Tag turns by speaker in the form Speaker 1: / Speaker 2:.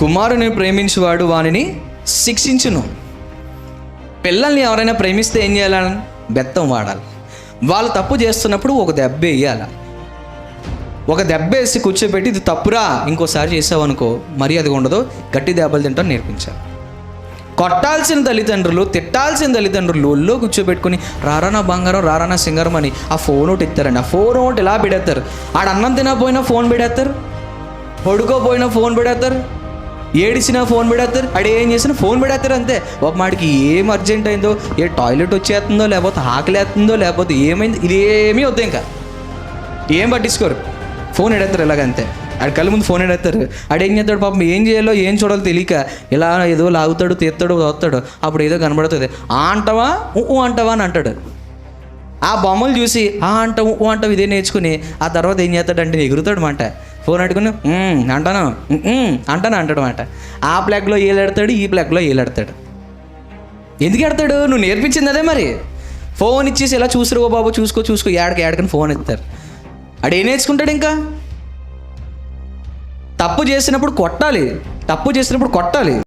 Speaker 1: కుమారుని ప్రేమించువాడు వానిని శిక్షించును. పిల్లల్ని ఎవరైనా ప్రేమిస్తే ఏం చేయాలని బెత్తం వాడాలి. వాళ్ళు తప్పు చేస్తున్నప్పుడు ఒక దెబ్బ వేయాలి. ఒక దెబ్బ వేసి కూర్చోబెట్టి ఇది తప్పురా ఇంకోసారి చేసావనుకో మర్యాదగా ఉండదు గట్టి దెబ్బలు తింటాం నేర్పించాలి. కొట్టాల్సిన తల్లిదండ్రులు తిట్టాల్సిన తల్లిదండ్రులు ఒళ్ళో కూర్చోబెట్టుకుని రారా నా బంగారం రారా నా సింగారం అని ఆ ఫోన్ ఒకటి ఇస్తారండి ఆ ఫోన్ ఒకటి ఇలా పెడతారు ఆడ అన్నం తినకపోయినా ఫోన్ పెడతారు పడుకోపోయినా ఫోన్ పెడతారు ఏడిసినా ఫోన్ పెడతారు అడే ఏం చేసినా ఫోన్ పెడతారు అంతే. ఒక మాడికి ఏం అర్జెంట్ అయిందో ఏ టాయిలెట్ వచ్చేస్తుందో లేకపోతే ఆకలేస్తుందో లేకపోతే ఏమైంది ఇదేమీ వద్దు ఇంకా. ఏం పట్టించుకోరు. ఫోన్ ఎడతారు ఇలాగంతే ఆడ కళ్ళ ముందు ఫోన్ ఎడతారు ఆడు ఏం చేస్తాడు పాపం ఏం చేయాలో ఏం చూడాలో తెలియక ఇలా ఏదో లాగుతాడు తీస్తాడు వస్తాడు. అప్పుడు ఏదో కనబడుతుంది. ఆ అంటావా? ఊ అంటావా అని అంటాడు. ఆ బొమ్మలు చూసి ఆ అంట ఉ ఊ అంటావు ఇదే నేర్చుకుని ఆ తర్వాత ఏం చేస్తాడంటే ఎగురుతాడు మాట. ఫోన్ అట్టుకుని అంటాను అంటాను అంటాడు మాట ఆ ప్లగ్లో ఏలాడతాడు ఈ ప్లగ్లో ఏలాడతాడు ఎందుకు ఎడతాడు నువ్వు నేర్పించింది అదే మరి. ఫోన్ ఇచ్చేసి ఇలా చూసురుగో బాబు చూసుకో చూసుకో ఏడకి ఏడకని ఫోన్ ఇస్తారు. ఆడు ఏం నేర్చుకుంటాడు ఇంకా? తప్పు చేసినప్పుడు కొట్టాలి. తప్పు చేసినప్పుడు కొట్టాలి.